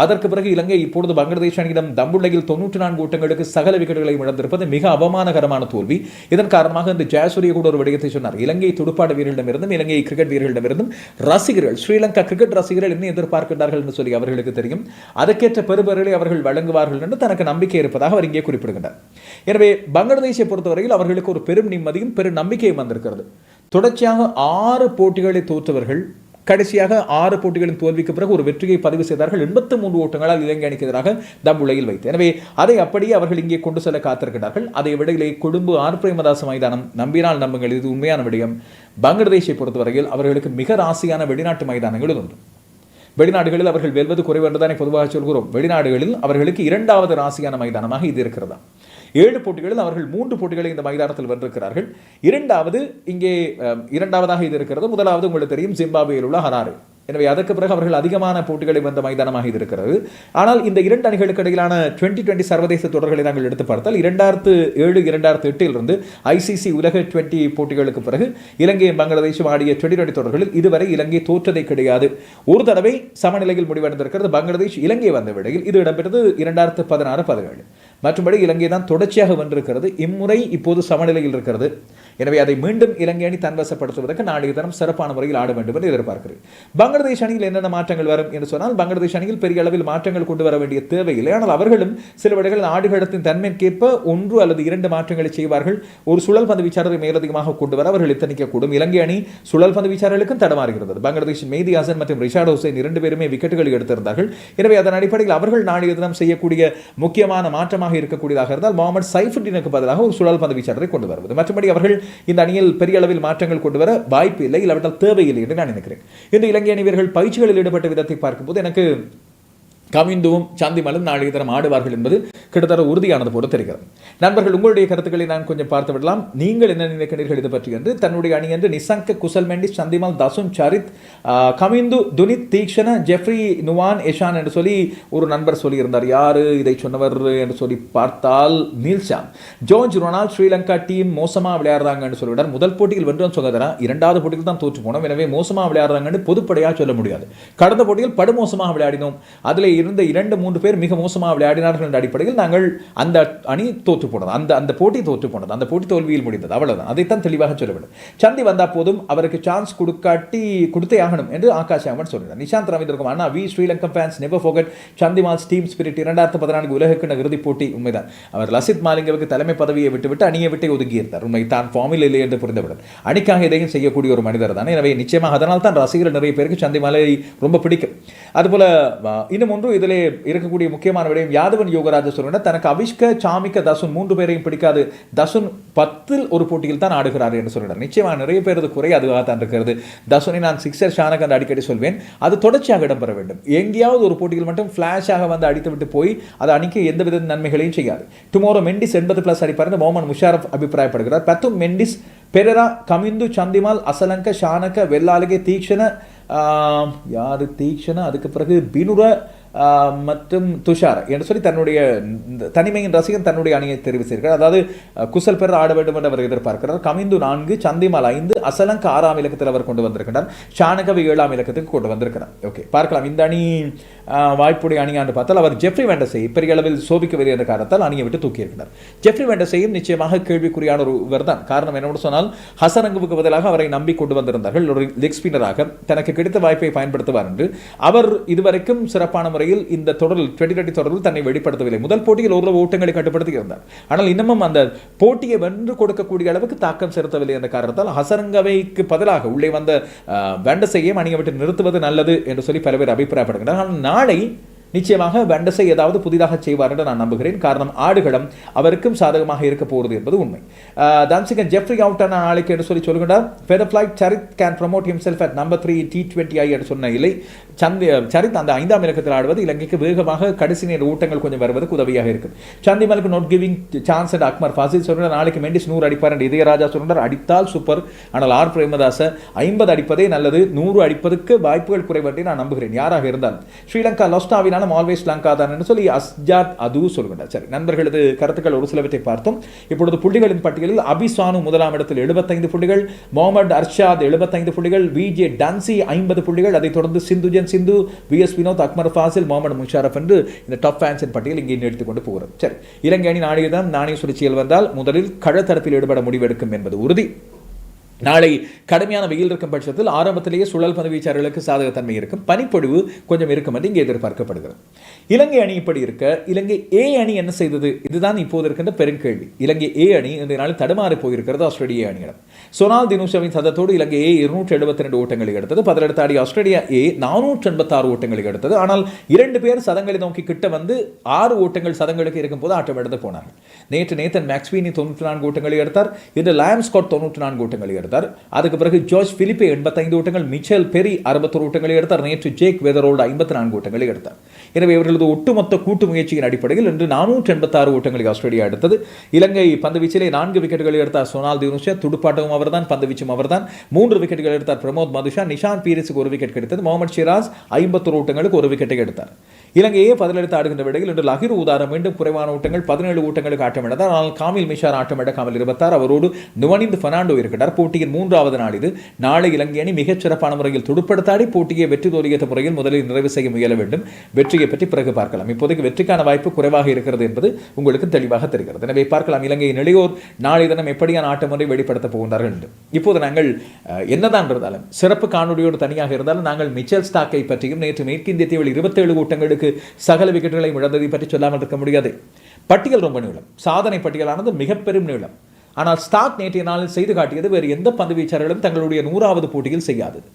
அதற்கு பிறகு இலங்கை இப்பொழுது பங்களாதேஷ் அணியிடம் தம்புள்ளையில் தொன்னூற்றி நான்கு ஓட்டங்களுக்கு சகல விக்கெட்டுகளையும் இழந்திருப்பது மிக அவமானகரமான தோல்வி. இதன் காரணமாக இந்த ஜெயசூரிய கூட ஒரு விடயத்தை சொன்னார். இலங்கை துடுப்பாட வீரர்களிடமிருந்தும் இலங்கை கிரிக்கெட் வீரர்களிடமிருந்தும் ரசிகர்கள் ஸ்ரீலங்கா கிரிக்கெட் ரசிகர்கள் என்ன எதிர்பார்க்கின்றார்கள் என்று சொல்லி அவர்களுக்கு தெரியும். அதற்கேற்ற பெறுபர்களை அவர்கள் வழங்குவார்கள் என்று தனக்கு நம்பிக்கை இருப்பதாக அவர் இங்கே குறிப்பிடுகின்றார். எனவே பங்களாதேஷை பொறுத்தவரையில் அவர்களுக்கு ஒரு பெரும் நிம்மதியும் பெரும் நம்பிக்கையும் வந்திருக்கிறது. தொடர்ச்சியாக ஆறு போட்டிகளை தோற்றவர்கள். கடைசியாக ஆறு போட்டிகளின் தோல்விக்கு பிறகு ஒரு வெற்றியை பதிவு செய்தார்கள். எண்பத்து மூன்று ஓட்டங்களால் இலங்கை அணிக்கு எதிராக தம் உலகில் வைத்து. எனவே அதை அப்படியே அவர்கள் இங்கே கொண்டு செல்ல காத்திருக்கிறார்கள். அதை விடையிலே கொழும்பு ஆர். பிரேமதாச மைதானம் நம்பினால் நம்புங்கள். இது உண்மையான விடயம். பங்களாதேஷை பொறுத்தவரையில் அவர்களுக்கு மிக ராசியான வெளிநாட்டு மைதானங்களும் உண்டு வெளிநாடுகளில் அவர்கள் வெல்வது குறைவு என்றுதானே பொதுவாக சொல்கிறோம். வெளிநாடுகளில் அவர்களுக்கு இரண்டாவது ராசியான மைதானமாக இது இருக்கிறதா? ஏழு போட்டிகளில் அவர்கள் மூன்று போட்டிகளை இந்த மைதானத்தில் வென்றிருக்கிறார்கள். இரண்டாவது இங்கே இரண்டாவதாக இது இருக்கிறது. முதலாவது உங்களுக்கு தெரியும் ஜிம்பாபேயில் உள்ள ஹராறு எனவே அதற்கு பிறகு அவர்கள் அதிகமான போட்டிகளை வந்த மைதானமாக இது இருக்கிறது. ஆனால் இந்த இரண்டு அணிகளுக்கு இடையிலான டுவெண்ட்டி டுவெண்ட்டி சர்வதேச தொடர்களை நாங்கள் எடுத்து பார்த்தால் இரண்டாயிரத்து ஏழு இரண்டாயிரத்து எட்டிலிருந்து ஐசிசி உலக டுவெண்ட்டி போட்டிகளுக்கு பிறகு இலங்கையும் பங்களாதேஷும் ஆடிய டுவெண்ட்டி டுவெண்ட்டி தொடர்களில் இதுவரை இலங்கை தோற்றதை கிடையாது. ஒரு தடவை சமநிலையில் முடிவடைந்திருக்கிறது. பங்களாதேஷ் இலங்கை வந்த விடையில் இது இடம்பெற்றது இரண்டாயிரத்து பதினாறு பதினேழு. மற்றபடி இலங்கை தான் தொடர்ச்சியாக வென்றிருக்கிறது. இம்முறை இப்போது சமநிலையில் இருக்கிறது. எனவே அதை மீண்டும் இலங்கை அணி தன்வசப்படுத்துவதற்கு நாளைய தினம் சிறப்பான முறையில் ஆட வேண்டும் என்று எதிர்பார்க்கிறேன். பங்களாதேஷ் அணியில் என்னென்ன மாற்றங்கள் வரும் என்று சொன்னால் பங்களாதேஷ் அணியில் பெரிய அளவில் மாற்றங்கள் கொண்டு வர வேண்டிய தேவையில்லை ஆனால் அவர்களும் சில வேளைகளில் ஆடுகளத்தின் தன்மைக்கேற்ப ஒன்று அல்லது இரண்டு மாற்றங்களை செய்வார்கள். ஒரு சுழல் பந்து வீச்சாளரை மேலதிகமாக கொண்டு வர அவர்கள் எத்தனிக்கக்கூடும். இலங்கை அணி சுழல் பந்து வீச்சாளர்களுக்கும் தடமாறுகிறது. பங்களாதேஷின் மேதி ஹாசன் மற்றும் ரிஷாட் ஹுசைன் இரண்டு பேருமே விக்கெட்டுகள் எடுத்திருந்தார்கள். எனவே அதன் அடிப்படையில் அவர்கள் நாளைய தினம் செய்யக்கூடிய முக்கியமான மாற்றமாக இருக்கக்கூடியதாக இருந்தால் முகமது சைஃபுட்டினுக்கு பதிலாக ஒரு சுழல் பந்து வீச்சாளரை கொண்டு வருவது. மற்றபடி அவர்கள் இந்த அணியில் பெரிய அளவில் மாற்றங்கள் கொண்டு வர வாய்ப்பு இல்லை இல்லாவிட்டால் தேவையில்லை என்று நான் நினைக்கிறேன். இந்த இலங்கை அணி வீரர்கள் பயிற்சிகளில் ஈடுபட்ட விதத்தை பார்க்கும்போது எனக்கு கவிந்துவும் சாந்திமலும் நாளைய தினம் ஆடுவார்கள் என்பது கிட்டத்தட்ட உறுதியானது போல தெரிகிறது. நண்பர்கள் உங்களுடைய கருத்துக்களை நான் கொஞ்சம் பார்த்து விடலாம். நீங்கள் என்ன நினைக்கிறீர்கள் இது பற்றி என்று? தன்னுடைய அணி என்று நிசங்க குசல் மெண்டி சந்திமல் தசும் சரித் கவிந்து துனித் தீக்ஷண ஜெஃப்ரி நுவான் எஷான் என்று சொல்லி ஒரு நண்பர் சொல்லியிருந்தார். யாரு இதை சொன்னவர் என்று சொல்லி பார்த்தால் Neesham. George Ronald Sri Lanka team மோசமாக விளையாடுறாங்கன்னு சொல்லிவிட்டார். முதல் போட்டியில் வென்றோம் சொன்னதரா இரண்டாவது போட்டியில் தான் தோற்று போனோம். எனவே மோசமாக விளையாடுறாங்கன்னு பொதுப்படையாக சொல்ல முடியாது. கடந்த போட்டியில் படுமோசமாக விளையாடினோம். அதில் இருந்த இரண்டு மூன்று பேர் மிக மோசமாக விளையாடினார்கள் என்ற அடிப்படையில் நாங்கள் அந்த அணி தோற்று போனது. அந்த அந்த போட்டி தோற்று போனது. அந்த போட்டி தோல்வியில் முடிந்தது. அவ்வளவுதான். அதைத்தான் தெளிவாக சொல்ல வேண்டும். சந்தி வந்தால் போதும் அவருக்கு சான்ஸ் கொடுக்காட்டி கொடுத்தே ஆகணும் என்று ஆகாஷ் அகமன் சொல்கிறார். நிஷாந்த் ரவீந்திரகுமார் ஆனால் we. Sri Lanka fans never forgot Chandimal's team spirit இரண்டாயிரத்து பதினான்கு உலகக்கிண இறுதிப் போட்டி உண்மைதான். அவர் லசித் மாலிங்கவுக்கு தலைமை பதவியை விட்டுவிட்டு அணியை விட்டு ஒதுங்கியிருந்தார். உண்மை தான் ஃபார்மில் இல்லை என்று புரிந்தவிடும் அணிக்காக இதையும் செய்யக்கூடிய ஒரு மனிதர் தான். எனவே நிச்சயமாக அதனால் தான் ரசிகர்கள் நிறைய பேருக்கு சந்திமாலை ரொம்ப பிடிக்கும். அதுபோல் இன்னும் ஒன்று இதில் இருக்கக்கூடிய முக்கியமான விடயம் யாதவன் யோகராஜ சொல்றார் தனக்கு அபிஷ்க சாமிக்க தசுன் மூன்று பேரையும் பிடிக்காது. தசுன் பத்தில் ஒரு போட்டியில் தான் ஆடுகிறார் என்று சொல்கிறார். நிச்சயமாக நிறைய பேரது குறை அதுவாக தான் இருக்கிறது. தசுனை நான் சிக்ஸர் ஷானக் அந்த அடிக்கடி சொல்வேன். அது தொடர்ச்சியாக இடம்பெற வேண்டும். எங்கேயாவது ஒரு போட்டியில் மட்டும் ஃப்ளாஷாக வந்து அடித்து விட்டு போய் அது அணிக்கு எந்தவித நன்மைகளையும் செய்யாது. டுமாரோ மெண்டிஸ் எண்பது பிளஸ் அடிப்பார் மோமன் முஷாரப் அபிப்பிராயப்படுகிறார். பத்தும் மெண்டிஸ் பெரரா கமிந்து சந்திமால் அசலங்க ஷானக வெள்ளாலகே தீக்ஷண யாரு? தீக்ஷண அதுக்கு பிறகு பினுர மற்றும் துஷார் என்று சொல்லி தன்னுடைய இந்த தனிமையின் ரசிகன் தன்னுடைய அணியை தெரிவு செய்கிறார் அதாவது குசல் பெற ஆட வேண்டும் என்று அவர் எதிர்பார்க்கிறார். கமிந்து நான்கு சந்திமால் ஐந்து அசலங்க ஆறாம் இலக்கத்தில் அவர் கொண்டு வந்திருக்கிறார். சாணகவி ஏழாம் இலக்கத்துக்கு கொண்டு வந்திருக்கிறார். ஓகே பார்க்கலாம். இந்த அணி வாய்ப்புடைய அணியாண்டு பார்த்தால் அவர் ஜெஃப்ரி வேண்டசை பெரிய அளவில் சோபிக்கவில்லை என்ற காரணத்தால் அணியை விட்டு தூக்கியிருக்கிறார். ஜெஃப்ரி வேண்டசையும் நிச்சயமாக கேள்விக்குறியான ஒரு தான் காரணம் என்னோடு சொன்னால் ஹசரங்குவுக்கு பதிலாக அவரை நம்பி கொண்டு வந்திருந்தார்கள். ஒரு லெக் ஸ்பின்னராக தனக்கு கிடைத்த வாய்ப்பை பயன்படுத்துவார் என்று. அவர் இதுவரைக்கும் சிறப்பான முறையில் இந்த தொடரில் டுவெண்டி டுவெண்டி தொடரில் தன்னை வெளிப்படுத்தவில்லை. முதல் போட்டியில் ஒரு ஓட்டங்களை கட்டுப்படுத்தி இருந்தார் ஆனால் இன்னமும் அந்த போட்டியை வென்று கொடுக்கக்கூடிய அளவுக்கு தாக்கம் செலுத்தவில்லை என்ற காரணத்தால் ஹசரங்கவைக்கு பதிலாக உள்ளே வந்த அஹ், அணியை விட்டு நிறுத்துவது நல்லது என்று சொல்லி பல பேர் அபிப்பிராயப்படுகிறார் ஆனால் நாளை நிச்சயமாக வெண்டசை ஏதாவது புதிதாக செய்வார் என்று நான் நம்புகிறேன். காரணம் ஆடுகளம் அவருக்கும் சாதகமாக இருக்க போகிறது என்பது உண்மை. தான்சிகன் ஜெஃப்ரி அவுட்டான நாளைக்கு என்று சொல்லி சொல்கிறார் ஃபெதர்ஃப்ளைட் Charith can promote himself at number three T twenty I என்று சொன்ன இல்லை சந்தி சரித் அந்த ஐந்தாம் இலக்கத்தில் ஆடுவது இலங்கைக்கு வேகமாக கடைசி நேர ஊட்டங்கள் கொஞ்சம் வருவதற்கு உதவியாக இருக்கு சந்திமலுக்கு not giving chance and Akmar Fasil சொல்கிறார் நாளைக்கு மெண்டிஸ் நூறு அடிப்பார் என்று இதயராஜா சொல்கிறார் அடித்தால் சூப்பர் ஆனால் ஆர் பிரேமதாச ஐம்பது அடிப்பதே நல்லது. நூறு அடிப்பதற்கு வாய்ப்புகள் குறைவதை நான் நம்புகிறேன். யாராக இருந்தாலும். ஸ்ரீலங்கா லொஸ்டாவினால் காரணம் ஆல்வேஸ் லங்கா தான் சொல்லி அஸ்ஜாத் அதுவும் சொல்கின்றார். சரி நண்பர்களது கருத்துக்கள் ஒரு சிலவற்றை பார்த்தோம். இப்பொழுது புள்ளிகளின் பட்டியலில் அபிசானு முதலாம் இடத்தில் எழுபத்தைந்து புள்ளிகள் முகமது அர்ஷாத் எழுபத்தைந்து புள்ளிகள் விஜே டான்சி ஐம்பது புள்ளிகள் அதைத் தொடர்ந்து சிந்துஜன் சிந்து வி எஸ் வினோத் அக்மர் ஃபாசில் முகமது முஷாரப் என்று இந்த டாப் ஃபேன்ஸின் பட்டியல் இங்கே எடுத்துக்கொண்டு போகிறோம் சரி இலங்கை அணி நாணயதான் நாணய சுழற்சியில் வந்தால் முதலில் கழத்தரப்பில் ஈடுபட முடிவெடுக்கும் என்பது உறுதி. நாளை கடுமையான வெயில் இருக்கும் பட்சத்தில் ஆரம்பத்திலேயே சுழல் பந்து வீச்சாளர்களுக்கு சாதகத்தன்மை இருக்கும். பனிப்பொழிவு கொஞ்சம் இருக்கும் என்று இங்கே எதிர்பார்க்கப்படுகிறது. இலங்கை அணி இப்படி இருக்க இலங்கை ஏ அணி என்ன செய்தது? இதுதான் இப்போது இருக்கின்ற பெருங்கேள்வி இலங்கை ஏ அணி இந்த நாளில் தடுமாறி போயிருக்கிறது ஆஸ்திரேலிய அணியிடம். சொனால் தினுஷாவின் சதத்தோடு இலங்கை ஏ இருநூற்றி எழுபத்தி ரெண்டு ஓட்டங்களை எடுத்தது. பதிலெடுத்து ஆடி ஆஸ்திரேலியா ஏ நானூற்றி எண்பத்தாறு ஓட்டங்களை எடுத்தது. ஆனால் இரண்டு பேர் சதங்களை நோக்கி கிட்ட வந்து ஆறு ஓட்டங்கள் சதங்களுக்கு இருக்கும்போது ஆட்டம் எடுத்து போனார்கள். நேற்று நேத்தன் மேக்ஸ்வீனி தொண்ணூற்றி நான்கு ஓட்டங்களை எடுத்தார். இன்று லயம்ஸ்காட் தொண்ணூற்றி நான்கு ஓட்டங்களை எடுத்தார். அதுக்கு பிறகு ஜோர்ஜ் பிலிப்பே எண்பத்தைந்து ஓட்டங்கள் மிச்சல் பெரி அறுபத்தொரு ஓட்டங்களை எடுத்தார். நேற்று ஜேக் வெதரோல்டு ஐம்பத்தி நான்கு ஓட்டங்களை எடுத்தார். எனவே இவர்களது ஒட்டுமொத்த கூட்டு முயற்சியின் அடிப்படையில் இன்று நானூற்றி எண்பத்தாறு ஓட்டங்களை ஆஸ்திரேலியா எடுத்தது. இலங்கை பந்துவீச்சிலே நான்கு விக்கெட்டுகளை எடுத்தார் சோனால் தினுஷா துடுப்பாட்டமும் அவர்தான் பந்துவீச்சும் அவர்தான். மூன்று விக்கெட்டுகள் எடுத்தார் பிரமோத் மதுஷா நிஷாந்த் பீரிஸுக்கு ஒரு விக்கெட் கிடைத்தது. முகமது ஷிராஸ் ஐம்பத்தொரு ஓட்டங்களுக்கு ஒரு விக்கெட்டை எடுத்தார். இலங்கையே பதிலெடுத்து ஆடுகின்ற வேளையில் இன்று லஹிர் உதாரம் மீண்டும் குறைவான ஓட்டங்கள் பதினேழு ஓட்டங்களுக்கு ஆட்டமிழந்தார். ஆனால் காமில் மிஷார் ஆட்டமிட காமில் இருபத்தார் அவரோடு நுவனிந்து பெர்னாண்டோ இருக்கிறார் போட்டியின் மூன்றாவது நாள் இது. நாளை இலங்கை அணி மிகச் சிறப்பான முறையில் துடுப்படுத்தாடி போட்டியை வெற்றி தோல்வியற்ற முறையில் முதலில் நிறைவு செய்ய முயல வேண்டும். வெற்றி வெற்றியை பற்றி பிறகு பார்க்கலாம். இப்போதைக்கு வெற்றிக்கான வாய்ப்பு குறைவாக இருக்கிறது என்பது உங்களுக்கு தெளிவாக தெரிகிறது. எனவே பார்க்கலாம் இலங்கையின் இளையோர் நாளை தினம் எப்படியான ஆட்டம் ஒன்றை வெளிப்படுத்தப் போகின்றார்கள் என்று. இப்போது நாங்கள் என்னதான் இருந்தாலும் சிறப்பு காணொலியோடு தனியாக இருந்தாலும் நாங்கள் மிச்சல் ஸ்டாக்கை பற்றியும் நேற்று மேற்கிந்திய தீவில் இருபத்தேழு கூட்டங்களுக்கு சகல விக்கெட்டுகளை இழந்ததை பற்றி சொல்லாமல் இருக்க முடியாது. பட்டியல் ரொம்ப நீளம். சாதனை பட்டியலானது மிக பெரும் நீளம். ஆனால் ஸ்டாக் நேற்றைய நாளில் செய்து காட்டியது வேறு எந்த பந்து வீச்சாளர்களும் தங்களுடைய நூறாவது போட்டியில் செய்யாதது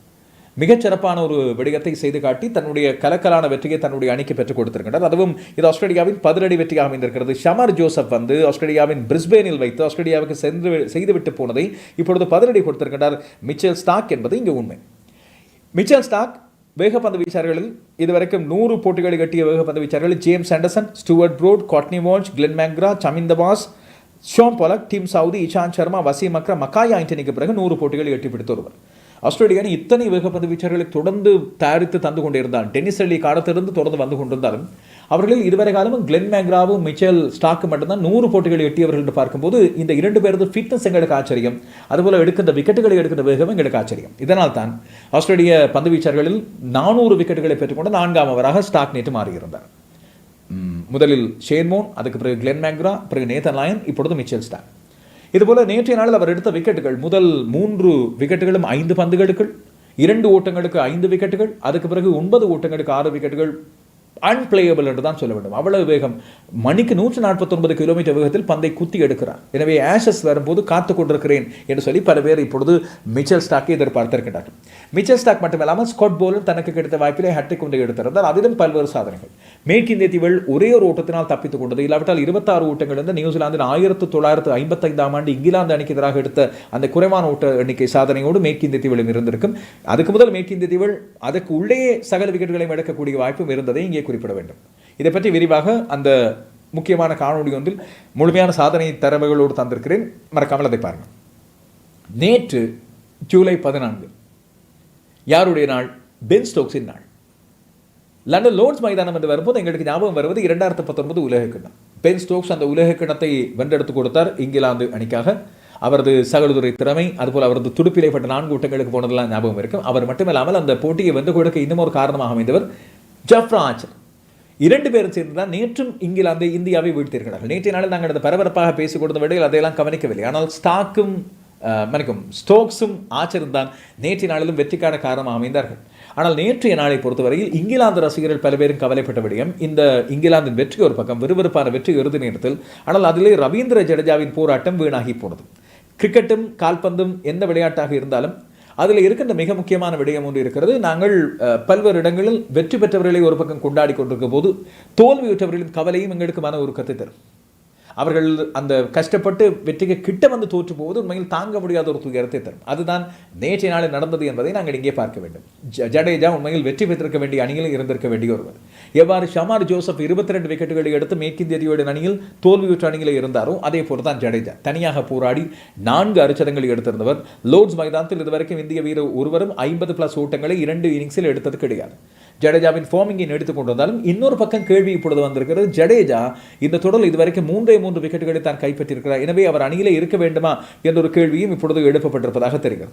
மிகச்சிறப்பான ஒரு வெடிகத்தை செய்து காட்டி தன்னுடைய கலக்கலான வெற்றியை தன்னுடைய அணிக்கு பெற்றுக் கொடுத்திருக்கின்றார். அதுவும் இது ஆஸ்திரேலியாவின் பதிலடி வெற்றியாக அமைந்திருக்கிறது. ஷமர் ஜோசப் வந்து ஆஸ்திரேலியாவின் பிரிஸ்பேனில் வைத்து ஆஸ்திரேலியாவுக்கு சென்று செய்துவிட்டு போனதை இப்பொழுது பதிலடி கொடுத்திருக்கின்றார். மிச்சல் ஸ்டாக் என்பது இங்கு உண்மை. மிச்சல் ஸ்டாக் வேகப்பந்து வீச்சாளர்களில் இதுவரைக்கும் நூறு போட்டிகளை கட்டிய வேகப்பந்து வீச்சார்களில் James Anderson Stuart Broad Courtney Walsh Glenn McGrath Chaminda Vaas Shaun Pollock Tim Southee Ishant Sharma Wasim Akram Makhaya ஆண்டனிக்கு பிறகு நூறு போட்டிகளை எட்டி பிடித்து ஒருவர். ஆஸ்திரேலியா அணி இத்தனை வேகப்பந்து வீச்சர்களை தொடர்ந்து தயாரித்து தந்து கொண்டிருந்தான். டென்னிஸ் அள்ளி காலத்திலிருந்து தொடர்ந்து வந்து கொண்டிருந்தாலும் அவர்களில் இதுவரை காலமும் கிளென் மேங்ராவும் மிச்சல் ஸ்டாக்கு மட்டும்தான் நூறு போட்டிகளை எட்டியவர்கள் என்று பார்க்கும்போது இந்த இரண்டு பேரது ஃபிட்னஸ் எங்களுக்கு ஆச்சரியம். அதுபோல் எடுக்கின்ற விக்கெட்டுகளை எடுக்கின்ற வேகம் எங்களுக்கு ஆச்சரியம். இதனால் தான் ஆஸ்திரேலிய பந்து வீச்சாளர்களில் நானூறு விக்கெட்டுகளை பெற்றுக்கொண்டு நான்காம் அவராக ஸ்டாக் நேற்று மாறியிருந்தார். முதலில் ஷேன்மோன் அதுக்கு பிறகு கிளென் மேங்ரா பிறகு நேதன் லாயன் இப்பொழுது மிச்சல் ஸ்டாக் இதுபோல் நேற்றைய நாளில் அவர் எடுத்த விக்கெட்டுகள் முதல் மூன்று விக்கெட்டுகளும் ஐந்து பந்துகளுக்குள் இரண்டு ஓட்டங்களுக்கு ஐந்து விக்கெட்டுகள் அதுக்கு பிறகு ஒன்பது ஓட்டங்களுக்கு ஆறு விக்கெட்டுகள் அன்பிளேயபிள் என்று தான் சொல்ல வேண்டும். அவ்வளவு வேகம். மணிக்கு நூற்று நாற்பத்தொன்பது கிலோமீட்டர் வேகத்தில் பந்தை குத்தி எடுக்கிறார் எனவே ஆஷஸ் வரும்போது காத்து கொண்டிருக்கிறேன் என்று சொல்லி பல பேர் இப்பொழுது மிச்சல் ஸ்டாக்கை எதிர்பார்த்திருக்கிறார்கள். மிச்சல் ஸ்டாக் மட்டுமில்லாமல் ஸ்காட் போலும் தனக்கு கிடைத்த வாய்ப்பிலே ஹட்ரிக் கொண்டு எடுத்திருந்தால் அதிலும் பல்வேறு சாதனைகள். மேற்கிந்திய தீவுகள் ஒரே ஒரு ஓட்டத்தினால் தப்பித்துக் கொண்டது. இல்லாவிட்டால் இருபத்தாறு ஓட்டங்கள் இருந்து நியூசிலாந்தின் ஆயிரத்து தொள்ளாயிரத்து ஐம்பத்தைந்தாம் ஆண்டு இங்கிலாந்து அணிக்கு எதிராக எடுத்த அந்த குறைவான ஓட்ட எண்ணிக்கை சாதனையோடு மேற்கிந்திய தீவுகளும் இருந்திருக்கும். அதுக்கு முதல் மேற்கிந்திய தீவுகள் அதற்கு உள்ளே சகல விக்கெட்டுகளையும் எடுக்கக்கூடிய வாய்ப்பும் இருந்ததை இங்கே குறிப்பிட வேண்டும். இதை பற்றி விரிவாக அந்த முக்கியமான காணொளி ஒன்றில் முழுமையான சாதனை தரவுகளோடு தந்திருக்கிறேன். மறக்காமல் அதை பாருங்கள். நேற்று ஜூலை பதினான்கு யாருடைய நாள்? பென் ஸ்டோக்ஸின் நாள். லண்டன் லோர்ட்ஸ் மைதானம் என்று வரும்போது எங்களுக்கு ஞாபகம் வருவது இரண்டாயிரத்து பத்தொன்பது உலக கிண்ணம். பென் ஸ்டோக்ஸ் அந்த உலக கிண்ணத்தை வென்றெடுத்து கொடுத்தார் இங்கிலாந்து அணிக்காக. அவரது சகலுதுறை திறமை அதுபோல் அவரது துடுப்பிலே பட்ட நான்கு ஓட்டங்களுக்கு போனதெல்லாம் ஞாபகம் இருக்கும். அவர் மட்டுமில்லாமல் அந்த போட்டியை வென்று கொடுக்க இன்னும் ஒரு காரணமாக அமைந்தவர் ஜப்ரா ஆச்சர் இரண்டு பேரும் சேர்ந்து தான் நேற்றும் இங்கிலாந்து இந்தியாவை வீழ்த்தியிருக்கிறார்கள். நேற்றைய நாளில் நாங்கள் அதை பரபரப்பாக பேசிக் கொடுத்த விடையில் அதையெல்லாம் கவனிக்கவில்லை. ஆனால் ஸ்டாக்கும் மன்னிக்கும் ஸ்டோக்ஸும் ஆச்சரும் தான் நேற்றைய நாளிலும் வெற்றிக்கான காரணமாக அமைந்தார்கள். ஆனால் நேற்றைய நாளை பொறுத்தவரையில் இங்கிலாந்து ரசிகர்கள் பல பேரும் கவலைப்பட்ட விடயம் இந்த இங்கிலாந்தின் வெற்றி ஒரு பக்கம் விறுவிறுப்பான வெற்றி இறுதி நேரத்தில் ஆனால் அதிலே ரவீந்திர ஜடேஜாவின் போராட்டம் வீணாகி போனது. கிரிக்கெட்டும் கால்பந்தும் எந்த விளையாட்டாக இருந்தாலும் அதில் இருக்கின்ற மிக முக்கியமான விடயம் ஒன்று இருக்கிறது. நாங்கள் பல்வேறு இடங்களில் வெற்றி பெற்றவர்களை ஒரு பக்கம் கொண்டாடி கொண்டிருக்கும் போது தோல்வியுற்றவர்களின் கவலையும் எங்களுக்கு மன உருக்கத்தை தரும். அவர்கள் அந்த கஷ்டப்பட்டு வெற்றிக்கு கிட்ட வந்து தோற்று போவது உண்மையில் தாங்க முடியாத ஒரு துயரத்தை தரும். அதுதான் நேற்றைய நாளில் நடந்தது என்பதை நாங்கள் இங்கே பார்க்க வேண்டும். ஜ- ஜடேஜா உண்மையில் வெற்றி பெற்றிருக்க வேண்டிய அணியில் இருந்திருக்க வேண்டிய ஒருவர். எவ்வாறு ஷமார் ஜோசப் இருபத்தி ரெண்டு விக்கெட்டுகளை எடுத்து மேற்கிந்திய அணியோட அணியில் தோல்வியுற்ற அணியில் இருந்தாரோ அதே போல தான் ஜடேஜா. தனியாக போராடி நான்கு அரிச்சதங்களை எடுத்திருந்தவர். லோர்ட்ஸ் மைதானத்தில் இதுவரைக்கும் இந்திய வீரர் ஒருவரும் ஐம்பது பிளஸ் ஓட்டங்களை இரண்டு இன்னிங்ஸில் எடுத்தது கிடையாது. ஜடேஜாவின் ஃபார்மிங்கை எடுத்துக் கொண்டு வந்தாலும் இன்னொரு பக்கம் கேள்வி இப்பொழுது வந்திருக்கிறது. ஜடேஜா இந்த தொடரில் இதுவரைக்கும் மூன்றே மூன்று விக்கெட்டுகளை தான் கைப்பற்றியிருக்கிறார். எனவே அவர் அணியிலே இருக்க வேண்டுமா? என்ற ஒரு கேள்வியும் இப்பொழுது எழுப்பப்பட்டிருப்பதாக தெரிகிறது.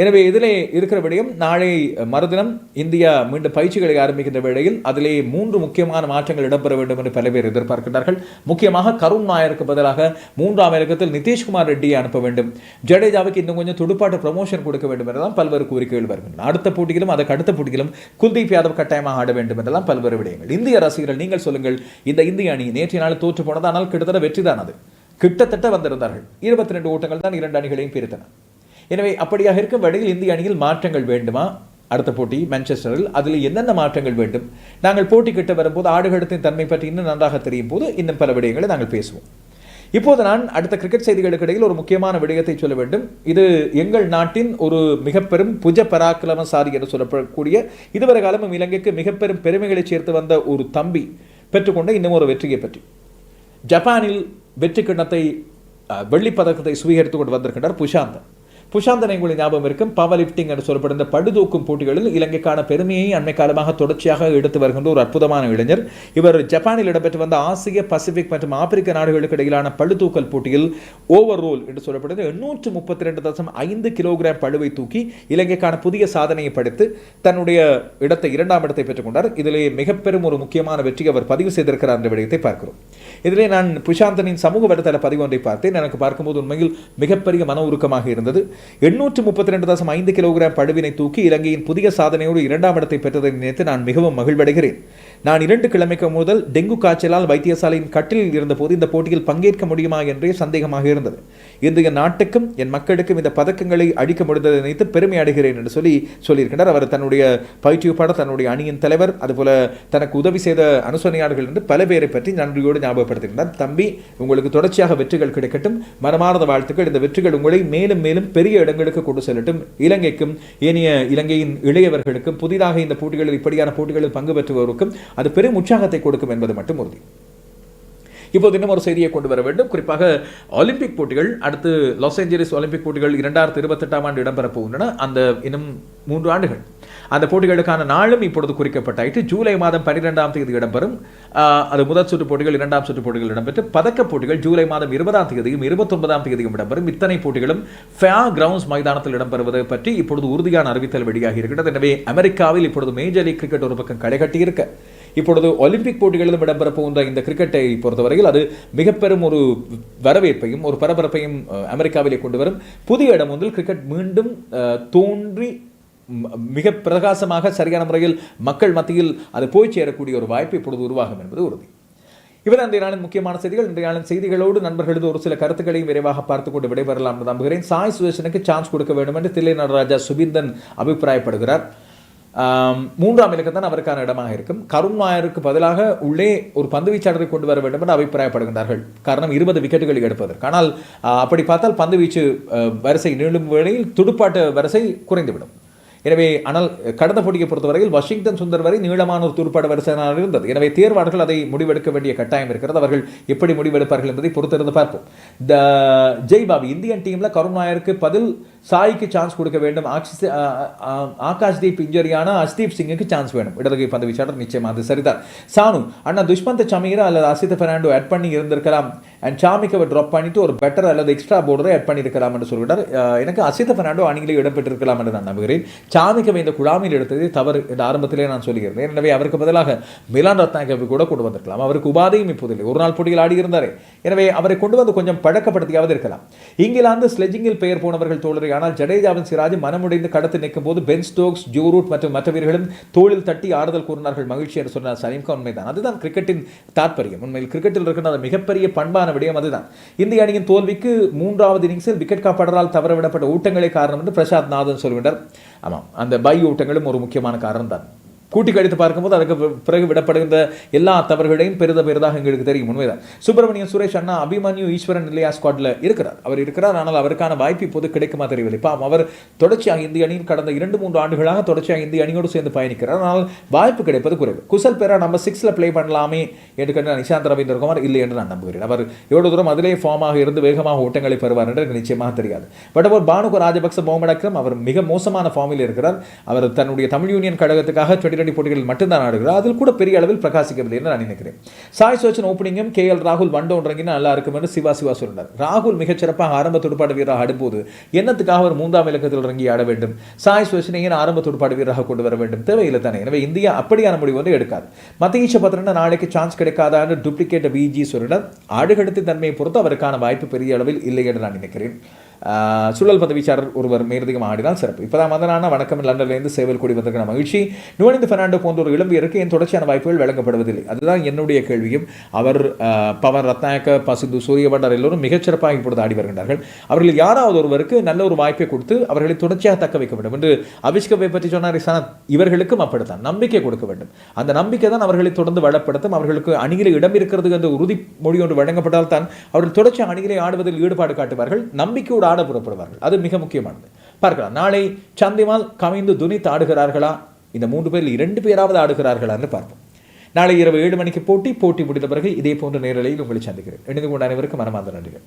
எனவே இதிலே இருக்கிற விடயம் நாளை மறுதினம் இந்தியா மீண்டும் பயிற்சிகளை ஆரம்பிக்கின்ற வேளையில் அதிலே மூன்று முக்கியமான மாற்றங்கள் இடம்பெற வேண்டும் என்று பல பேர் எதிர்பார்க்கின்றார்கள். முக்கியமாக கருண் நாயருக்கு பதிலாக மூன்றாம் இலக்கத்தில் நிதிஷ்குமார் ரெட்டியை அனுப்ப வேண்டும். ஜடேஜாவுக்கு இன்னும் கொஞ்சம் துடுப்பாட்ட ப்ரமோஷன் கொடுக்க வேண்டும் என்றெல்லாம் பல்வேறு கோரிக்கைகள் வருகின்றன. அடுத்த போட்டியிலும் அதற்கு அடுத்த போட்டியிலும் குல்தீப் யாதவ் கட்டாயமாக ஆட வேண்டும் என்றெல்லாம் பல்வேறு விடயங்கள். இந்திய ரசிகர்கள் நீங்கள் சொல்லுங்கள் இந்த இந்திய அணி நேற்றைய நாள் தோற்று போனது ஆனால் கிட்டத்தட்ட வெற்றிதான் அது. கிட்டத்தட்ட வந்திருந்தார்கள். இருபத்தி ரெண்டு ஓட்டங்கள் தான் இரண்டு அணிகளையும் பிரித்தன. எனவே அப்படியாக இருக்கும் வழியில் இந்திய அணியில் மாற்றங்கள் வேண்டுமா? அடுத்த போட்டி மான்செஸ்டரில் அதில் என்னென்ன மாற்றங்கள் வேண்டும்? நாங்கள் போட்டி கிட்ட வரும்போது ஆடுகளத்தின் தன்மை பற்றி இன்னும் நன்றாக தெரியும் போது இன்னும் பல விடயங்களை நாங்கள் பேசுவோம். இப்போது நான் அடுத்த கிரிக்கெட் செய்திகளுக்கு இடையில் ஒரு முக்கியமான விடயத்தை சொல்ல வேண்டும். இது எங்கள் நாட்டின் ஒரு மிகப்பெரும் புஜ பராக்கிரமசாரி என்று சொல்லப்படக்கூடிய இதுவரை காலமும் இலங்கைக்கு மிகப்பெரும் பெருமைகளை சேர்த்து வந்த ஒரு தம்பி பெற்றுக்கொண்ட இன்னும் ஒரு வெற்றியை பற்றி. ஜப்பானில் வெற்றி கிண்ணத்தை வெள்ளிப்பதக்கத்தை வெள்ளிப் சுவீகரித்துக் கொண்டு வந்திருக்கின்றார் புஷாந்தன் புஷாந்தனை உங்களுக்கு ஞாபகம் இருக்கும். பவர் லிஃப்டிங் என்று சொல்லப்படுகிற படுதூக்கும் போட்டிகளில் இலங்கைக்கான பெருமையை அண்மை காலமாக தொடர்ச்சியாக எடுத்து வருகின்ற ஒரு அற்புதமான இளைஞர். இவர் ஜப்பானில் இடம்பெற்று வந்த ஆசிய பசிபிக் மற்றும் ஆப்பிரிக்க நாடுகளுக்கு இடையிலான படுதூக்கல் போட்டியில் ஓவர் ரோல் என்று சொல்லப்படுது எண்ணூற்று முப்பத்தி ரெண்டு தசம் ஐந்து கிலோகிராம் பழுவை தூக்கி இலங்கைக்கான புதிய சாதனையை படைத்து தன்னுடைய இடத்தை இரண்டாம் இடத்தை பெற்றுக்கொண்டார் இதிலே மிக பெரும் ஒரு முக்கியமான வெற்றி அவர் பதிவு செய்திருக்கிறார் என்ற விடயத்தை பார்க்கிறோம். இதிலே நான் புஷாந்தனின் சமூக வலைத்தள பதிவு ஒன்றை பார்த்தேன். எனக்கு பார்க்கும்போது உண்மையில் மிகப்பெரிய மன உருக்கமாக இருந்தது. எண்ணூற்று முப்பத்தி ரெண்டு தசம் ஐந்து கிலோகிராம் படுவினை தூக்கி இலங்கையின் புதிய சாதனையோடு இரண்டாம் இடத்தை பெற்றதை நினைத்து நான் மிகவும் மகிழ்வடைகிறேன். நான் இரண்டு கிழமைக்கு முதல் டெங்கு காய்ச்சலால் வைத்தியசாலையின் கட்டிலில் இருந்தபோது இந்த போட்டியில் பங்கேற்க முடியுமா என்றே சந்தேகமாக இருந்தது. இன்றைய நாட்டுக்கும் என் மக்களுக்கும் இந்த பதக்கங்களை அடிக்க முடிந்ததை நினைத்து பெருமை அடைகிறேன் என்று சொல்லி சொல்லியிருக்கின்றார் அவர் தன்னுடைய பயிற்றுவிப்பாளர் தன்னுடைய அணியின் தலைவர் அதுபோல தனக்கு உதவி செய்த அனுசரணையாளர்கள் என்று பல பேரை பற்றி நன்றியோடு ஞாபகப்படுத்துகின்றார். தம்பி உங்களுக்கு தொடர்ச்சியாக வெற்றிகள் கிடைக்கட்டும். மனமார்ந்த வாழ்த்துக்கள். இந்த வெற்றிகள் உங்களை மேலும் மேலும் பெரிய இடங்களுக்கு கொண்டு செல்லட்டும். இலங்கைக்கும் ஏனைய இலங்கையின் இளையவர்களுக்கும் புதிதாக இந்த போட்டிகளில் இப்படியான போட்டிகளில் பங்கு பெற்றுவோருக்கும் அது பெரும் உற்சாகத்தை கொடுக்கும் என்பது மட்டும் உறுதி. இப்போது இன்னும் ஒரு செய்தியை கொண்டு வர வேண்டும். குறிப்பாக ஒலிம்பிக் போட்டிகள் அடுத்து லாஸ் ஏஞ்சலிஸ் ஒலிம்பிக் போட்டிகள் இரண்டாயிரத்தி இருபத்தெட்டாம் ஆண்டு இடம்பெறப் போகின்றன. அந்த இன்னும் மூன்று ஆண்டுகள். அந்த போட்டிகளுக்கான நாளும் இப்பொழுது குறிக்கப்பட்டாயிட்டு ஜூலை மாதம் பன்னிரெண்டாம் தேதி இடம்பெறும். அது முதல் சுற்று போட்டிகள் இரண்டாம் சுற்று போட்டிகள் இடம்பெற்று பதக்க போட்டிகள் ஜூலை மாதம் இருபதாம் தேதியும் இருபத்தொன்பதாம் தேதியும் இடம்பெறும். இத்தனை போட்டிகளும் ஃபேர் கிரவுண்ட்ஸ் மைதானத்தில் இடம்பெறுவதை பற்றி இப்பொழுது உறுதியான அறிவித்தல் வெளியாகி இருக்கிறது எனவே அமெரிக்காவில் இப்பொழுது மேஜர் லீக் கிரிக்கெட் ஒரு பக்கம் களை கட்டியிருக்க. இப்பொழுது ஒலிம்பிக் போட்டிகளிலும் இடம்பெற போகின்ற இந்த கிரிக்கெட்டை பொறுத்தவரையில் அது மிக பெரும் ஒரு வரவேற்பையும் ஒரு பரபரப்பையும் அமெரிக்காவிலே கொண்டு வரும். புதிய இடம் ஒன்றில் கிரிக்கெட் மீண்டும் தோன்றி மிக பிரகாசமாக சரியான முறையில் மக்கள் மத்தியில் அது போய் சேரக்கூடிய ஒரு வாய்ப்பு இப்பொழுது உருவாகும் என்பது உறுதி. இவர் அந்த நாளின் முக்கியமான செய்திகள். இன்றைய நாளின் செய்திகளோடு நண்பர்களது ஒரு சில கருத்துக்களையும் விரைவாக பார்த்துக்கொண்டு விடைபெறலாம் என்று நம்புகிறேன். சாய் சுதர்ஷனுக்கு சான்ஸ் கொடுக்க வேண்டும் என்று தில்லை நடராஜா சுபிந்தன் அபிப்பிராயப்படுகிறார். மூன்றாம் இலக்கம் தான் அவருக்கான இடமாக இருக்கும். கருண் நாயருக்கு பதிலாக உள்ளே ஒரு பந்து வீச்சாளரை கொண்டு வர வேண்டும் என்று அபிப்பிராயப்படுகின்றார்கள். காரணம் இருபது விக்கெட்டுகளை எடுப்பதற்கு. ஆனால் அப்படி பார்த்தால் பந்து வீச்சு வரிசை நீளும் வேளையில் துடுப்பாட்ட வரிசை குறைந்துவிடும். எனவே ஆனால் கடந்த போட்டியை பொறுத்தவரையில் வாஷிங்டன் சுந்தர் வரை நீளமான ஒரு துடுப்பாட வரிசையாக இருந்தது. எனவே தேர்வாளர்கள் அதை முடிவெடுக்க வேண்டிய கட்டாயம் இருக்கிறது. அவர்கள் எப்படி முடிவெடுப்பார்கள் என்பதை பொறுத்திருந்து பார்ப்போம். த ஜெய் பாபி இந்தியன் டீமில் கருண் நாயருக்கு பதில் சாய்க்கு சான்ஸ் கொடுக்க வேண்டும். ஆக்சி ஆகாஷ்தீப் இன்ஜரியான அஸ்தீப் சிங்குக்கு சான்ஸ் வேணும். இடதுகை பந்து வீச்சாளர் நிச்சயமாக அது சரிதான். சானு அண்ணா துஷ்மந்த் சமீரா அல்லது அசித் பெர்னாண்டோ ஆட் பண்ணி இருந்திருக்கலாம். அண்ட் சாமிக்கு அவர் ட்ராப் பண்ணிட்டு ஒரு பெட்டர் அல்லது எக்ஸ்ட்ரா போர்டரை ஆட் பண்ணியிருக்கலாம் என்று சொல்கிறார் எனக்கு அசித பெர்னாண்டோ அணியிலே இடம்பெற்றிருக்கலாம் என்று நான் நம்புகிறேன். சாமிக்கவை இந்த குழாமில் எடுத்தது தவறு என்று ஆரம்பத்திலே நான் சொல்லியிருந்தேன். எனவே அவருக்கு பதிலாக மிலான் ரத்னாக்கவை கூட கொண்டு வந்திருக்கலாம். அவருக்கு உபாதையும் இப்போதில்லை. ஒரு நாள் போட்டியில் ஆடி எனவே அவரை கொண்டு வந்து கொஞ்சம் பழக்கப்படுத்தியாவது இருக்கலாம். இங்கிலாந்து ஸ்லெஜிங்கில் பெயர் போனவர்கள் தோழரை ஆனால் ஜடேஜாவின் சிராஜ் மனமுடைந்து கடத்து நிற்கும் போது பென் ஸ்டோக்ஸ் ஜோ ரூட் மற்றும் மற்ற வீரர்களும் தோளில் தட்டி ஆறுதல் கூறினார்கள் மகிழ்ச்சி என்று சொன்னார் சலீம்கா உண்மைதான். அதுதான் கிரிக்கெட்டின் தாற்பயம். உண்மையில் கிரிக்கெட்டில் இருக்கிற அந்த மிகப்பெரிய பண்பான விடயம் அதுதான். இந்திய அணியின் தோல்விக்கு மூன்றாவது இன்னிங்ஸில் விக்கெட் காப்பாளரால் தவறவிடப்பட்ட ஊட்டங்களே காரணம் என்று பிரசாத் நாதன் சொல்கின்றார். ஆமாம் அந்த பை ஊட்டங்களும் ஒரு முக்கியமான காரணம் தான் கூட்டி கழித்து பார்க்கும்போது அதுக்கு பிறகு விடப்படுகின்ற எல்லா தவறுகளையும் பெரித பெரிதாக எங்களுக்கு தெரியும். உண்மைதான். சுப்பிரமணியம் சுரேஷ் அண்ணா அபிமன்யு ஈஸ்வரன் இல்லையா ஸ்குவாட்ல இருக்கிறார். அவர் இருக்கிறார் ஆனால் அவருக்கான வாய்ப்பு இப்போது கிடைக்குமா தெரியவில்லை. பாம் அவர் தொடர்ச்சியாக இந்திய அணியின் கடந்த இரண்டு மூன்று ஆண்டுகளாக தொடர்ச்சியாக இந்திய அணியோடு சேர்ந்து பயணிக்கிறார். ஆனால் வாய்ப்பு கிடைப்பது குறைவு. குசல் பேரா நம்ம சிக்ஸ்ல ப்ளே பண்ணலாமே என்று கண்டு நிஷாந்த் ரவீந்திரகுமார் இல்லை என்று நான் நம்புகிறேன். அவர் எவ்வளவு தூரம் அதிலே ஃபார்மாக இருந்து வேகமாக ஓட்டங்களை பெறுவார் என்று நிச்சயமாக தெரியாது. பட் அவர் பானுகு ராஜபக்ச முகமது அவர் மிக மோசமான ஃபார்மில் இருக்கிறார். அவர் தன்னுடைய தமிழ் யூனியன் கழகத்துக்காக டுவெண்ட்டி டி போட்டிகளில் மட்டும்தான் ஆடுகிறார் அதில் கூட பெரிய அளவில் பிரகாசிக்கவில்லை என்று நான் நினைக்கிறேன். சாய் சோச்சன் ஓப்பனிங்கும் கே எல் ராகுல் வண்டோன் ரங்கினா நல்லா இருக்கும் என்று சிவா சிவா சொல்றார். ராகுல் மிகச்சிறப்பாக ஆரம்ப துடுப்பாடு வீரராக ஆடும்போது என்னத்துக்காக அவர் மூன்றாம் இலக்கத்தில் இறங்கி ஆட வேண்டும்? சாய் சோச்சனை ஏன் ஆரம்ப துடுப்பாடு வீரராக கொண்டு வர வேண்டும்? தேவையில்லை தானே. எனவே இந்தியா அப்படியான முடிவு வந்து எடுக்காது. மத்தீஷ பத்திரனா நாளைக்கு சான்ஸ் கிடைக்காதான்னு டூப்ளிகேட் விஜி சொல்லினார் ஆடுகடுத்து தன்மையை பொறுத்து அவருக்கான வாய்ப்பு பெரிய அளவில் இல்லை என்று நான் நினைக்கிறேன். சுழல் பந்து பதவிச்சாரர் ஒருவர் மேலதிகம் ஆடினால் சிறப்பு. இப்போதான் வந்தனான வணக்கம் லண்டன்லேருந்து சேவல் கூடி வந்திருக்கிற மகிழ்ச்சி. நுவனிந்து பெர்னாண்டோ போன்ற ஒரு இளம்பியருக்கு என் ஏன் தொடர்ச்சியான வாய்ப்புகள் வழங்கப்படுவதில்லை. அதுதான் என்னுடைய கேள்வியும். அவர் பவன் ரத்னாயக்க பசிந்து சூரியபண்டார் எல்லோரும் மிகச்சிறப்பாக இப்பொழுது ஆடி வருகின்றார்கள். அவர்கள் யாராவது ஒருவருக்கு நல்ல ஒரு வாய்ப்பை கொடுத்து அவர்களை தொடர்ச்சியாக தக்க வைக்க வேண்டும் என்று அபிஷ்கவை பற்றி சொன்னார் சனத் இவர்களுக்கும் அப்படித்தான். நம்பிக்கை கொடுக்க வேண்டும். அந்த நம்பிக்கை தான் அவர்களை தொடர்ந்து வளப்படுத்தும் அவர்களுக்கு அணியில் இடம் இருக்கிறது என்ற உறுதிமொழி ஒன்று வழங்கப்பட்டால் தான் அவர்கள் தொடர்ச்சி அணிகளை ஆடுவதில் ஈடுபாடு காட்டுவார்கள். நம்பிக்கையோடு ஆட புறப்படுவார்கள். அது மிக முக்கியமானது. பார்க்கலாம். நாளை சந்திமால் கவிந்து துனித் ஆடுகிறார்களா? இந்த மூன்று பேரில் இரண்டு பேராவது ஆடுகிறார்களா என்று பார்ப்போம். நாளை இரவு ஏழு மணிக்கு போட்டி போட்டி முடிந்த பிறகு இதே போன்ற நேரலையில் உங்களை சந்திக்கிறேன். இணைந்து கொண்ட அனைவருக்கும் மனமார்ந்த நன்றிகள்.